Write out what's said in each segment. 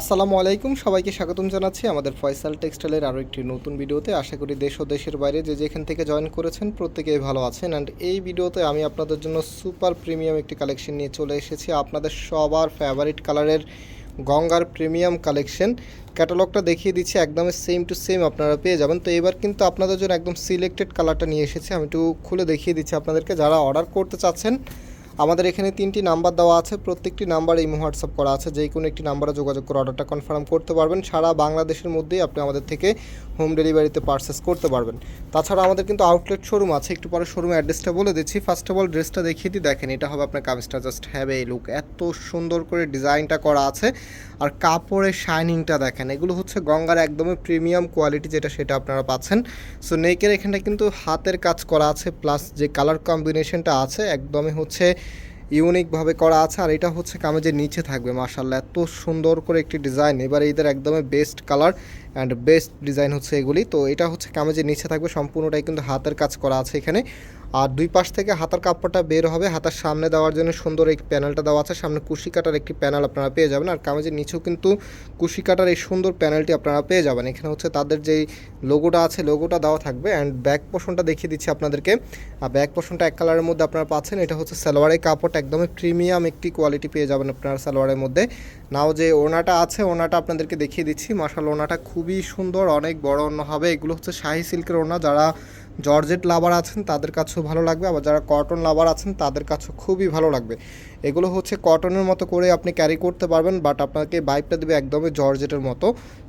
আসসালামু আলাইকুম, সবাইকে স্বাগতম জানাচ্ছি আমাদের ফয়সাল টেক্সটাইলের আরও একটি নতুন ভিডিওতে। আশা করি দেশ ও দেশের বাইরে যে যেখান থেকে জয়েন করেছেন প্রত্যেকেই ভালো আছেন। অ্যান্ড এই ভিডিওতে আমি আপনাদের জন্য সুপার প্রিমিয়াম একটি কালেকশন নিয়ে চলে এসেছি। আপনাদের সবার ফেভারিট কালারের গঙ্গার প্রিমিয়াম কালেকশন ক্যাটালগটা দেখিয়ে দিচ্ছি, একদম সেম টু সেম আপনারা পেয়ে যাবেন। তো এবার কিন্তু আপনাদের জন্য একদম সিলেক্টেড কালারটা নিয়ে এসেছি। আমি একটু খুলে দেখিয়ে দিচ্ছি আপনাদেরকে। যারা অর্ডার করতে চাচ্ছেন আমাদের এখানে তিনটি নাম্বার দেওয়া আছে, প্রত্যেকটি নাম্বার এই হোয়াটসঅ্যাপ করা আছে, যে কোনো একটি নাম্বারে যোগাযোগ করে অর্ডারটা কনফার্ম করতে পারবেন। সারা বাংলাদেশের মধ্যেই আপনি আমাদের থেকে হোম ডেলিভারিতে পারচেস করতে পারবেন। তাছাড়া আমাদের কিন্তু আউটলেট শোরুম আছে, একটু পরে শোরুমের অ্যাড্রেসটা বলে দিচ্ছি। ফার্স্ট অফ অল ড্রেসটা দেখিয়ে দিই, দেখেন এটা হবে আপনার কামিজটা জাস্ট হ্যাভ এই লুক এত সুন্দর করে ডিজাইনটা করা আছে। আর কাপড়ের শাইনিংটা দেখেন, এগুলো হচ্ছে গঙ্গার একদমই প্রিমিয়াম কোয়ালিটি যেটা সেটা আপনারা পাচ্ছেন। সো নেকের এখানটা কিন্তু হাতের কাজ করা আছে প্লাস যে কালার কম্বিনেশনটা আছে, একদমই হচ্ছে ইউনিকভাবে করা আছে আর এটা হচ্ছে কামেজের নিচে থাকবে মার্শাল্লাহ এত সুন্দর করে একটি ডিজাইন। এবার এদের একদমই best colour and best design হচ্ছে এগুলি। তো এটা হচ্ছে কামেজের নিচে থাকবে, সম্পূর্ণটাই কিন্তু হাতের কাজ করা আছে এখানে। আর দুই পাশ থেকে হাতার কাপড়টা বের হবে, হাতার সামনে দেওয়ার জন্য সুন্দর এই প্যানেলটা দেওয়া আছে। সামনে কুশি কাটার একটি প্যানেল আপনারা পেয়ে যাবেন। আর কামেজের নিচেও কিন্তু কুশি কাটার এই সুন্দর প্যানেলটি আপনারা পেয়ে যাবেন। এখানে হচ্ছে তাদের যেই লোগোটা আছে, লোগোটা দেওয়া থাকবে। অ্যান্ড ব্যাক পোর্শনটা দেখিয়ে দিচ্ছি আপনাদেরকে। আর ব্যাক পোর্শনটা এক কালারের মধ্যে আপনারা পাচ্ছেন। এটা হচ্ছে সালোয়ারের কাপড়টা একদমই প্রিমিয়াম একটি কোয়ালিটি পেয়ে যাবেন আপনারা সালোয়ারের মধ্যে। নাও যে ওনাটা আছে ওনাটা আপনাদেরকে দেখিয়ে দিচ্ছি। মার্শাল ওনাটা খুবই সুন্দর অনেক বড় অন্য হবে। এগুলো হচ্ছে শাহি সিল্কের ওনা যারা জর্জেট লাভার আছেন, তাদের কাছেও ভালো লাগবে। আবার যারা কটন লাভার আছেন, তাদের কাছেও খুবই ভালো লাগবে। এগুলো হচ্ছে কটনের মতো করে আপনি ক্যারি করতে পারবেন বাট আপনাকে বাইকটা দেবে একদমই জর্জেটের মতো।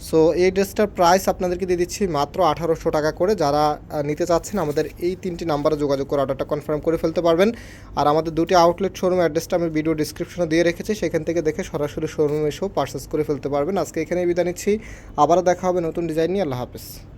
সো এই ড্রেসটার প্রাইস আপনাদেরকে দিয়ে দিচ্ছি মাত্র আঠারোশো টাকা করে। যারা নিতে চাচ্ছেন, আমাদের এই তিনটি নাম্বারে যোগাযোগ করে অর্ডারটা কনফার্ম করে ফেলতে পারবেন। আর আমাদের দুটি আউটলেট শোরুম অ্যাড্রেসটা আমি ভিডিও ডিসক্রিপশনে দিয়ে রেখেছি, সেখান থেকে দেখে সরাসরি শোরুমে এসেও পারচেস করে ফেলতে পারবেন। আজকে এখানেই বিদায় নিচ্ছি। আবারও দেখা হবে নতুন ডিজাইন নিয়ে। আল্লাহ হাফেজ।